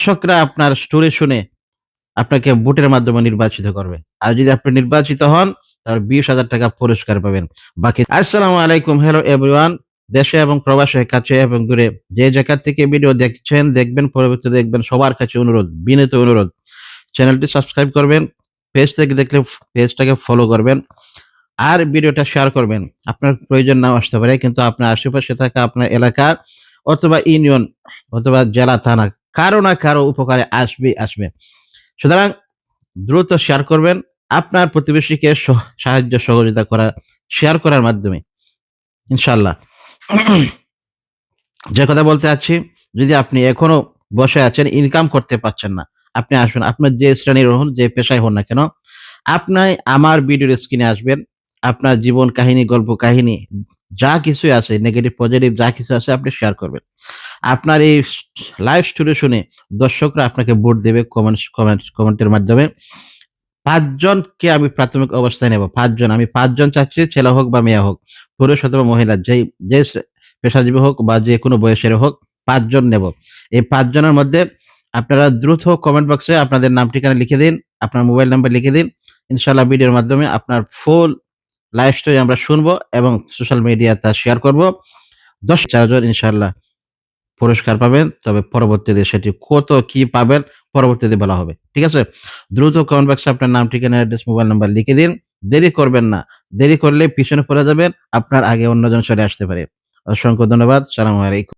দর্শকরা আপনার স্টোরে শুনে আপনাকে ভোটের মাধ্যমে নির্বাচিত করবে। আর যদি আপনি নির্বাচিত হন, তাহলে বিশ হাজার টাকা পুরস্কার পাবেন। বাকি আসসালামু আলাইকুম, হ্যালো এভরিওয়ান। দেশে এবং প্রবাসে, কাছে এবং দূরে। যে জায়গা থেকে ভিডিও দেখছেন, দেখবেন, পরবর্তী দেখবেন, সবার কাছে অনুরোধ, বিনীত অনুরোধ। চ্যানেলটি সাবস্ক্রাইব করবেন, পেজ থেকে দেখলে পেজটাকে ফলো করবেন, আর ভিডিওটা শেয়ার করবেন। আপনার প্রয়োজন নাও আসতে পারে, কিন্তু আপনার আশেপাশে থাকা আপনার এলাকার অথবা ইউনিয়ন অথবা জেলা, থানা কারও না কারও উপকারে আসবে আসবে। সুতরাং দ্রুত শেয়ার করবেন। আপনার প্রতিবেশীকে সাহায্য, সহযোগিতা করা শেয়ার করার মাধ্যমে। ইনশাল্লাহ যে কথা বলতে চাচ্ছি, যদি আপনি এখনও বসে আছেন ইনকাম করতে পারছেন না, আপনি আসবেন। আপনার যে শ্রেণির হন, যে পেশায় হন না কেন, আপনি আমার ভিডিওর স্ক্রিনে আসবেন। আপনার জীবন কাহিনী, গল্প কাহিনী যা কিছু আছে নেগেটিভ পজিটিভ যা কিছু আছে আপনি শেয়ার করবেন। আপনার এই লাইভ স্টোরি শুনে দর্শকরা আপনাকে ভোট দেবে কমেন্টস কমেন্ট কমেন্টের মাধ্যমে। পাঁচজনকে আমি প্রাথমিক অবস্থায় নেব, পাঁচজন। আমি পাঁচজন চাচ্ছি, ছেলে হোক বা মেয়ে হোক, পুরুষ অথবা মহিলা, যেই, যে পেশাজীবী হোক বা যে কোনো বয়সের হোক, পাঁচজন নেব। এই পাঁচজনের মধ্যে আপনারা দ্রুত কমেন্ট বক্সে আপনাদের নাম ঠিকানা লিখে দিন, আপনার মোবাইল নাম্বার লিখে দিন। ইনশাল্লাহ ভিডিওর মাধ্যমে আপনার ফুল লাইভ স্টোরি আমরা শুনব এবং সোশ্যাল মিডিয়া তা শেয়ার করব। দশ চারজন ইনশাল্লাহ পুরস্কার পাবেন, তবে পরবর্তীতে সেটি কত, কি পাবেন, পরবর্তীতে বলা হবে। ঠিক আছে? দ্রুত কমেন্ট বক্সে আপনার নাম, ঠিকানা অ্যাড্রেস মোবাইল নাম্বার লিখে দিন। দেরি করবেন না। দেরি করলে পিছনে পড়ে যাবেন, আপনার আগে অন্যজন চলে আসতে পারে। অসংখ্য ধন্যবাদ। সালাম আলাইকুম।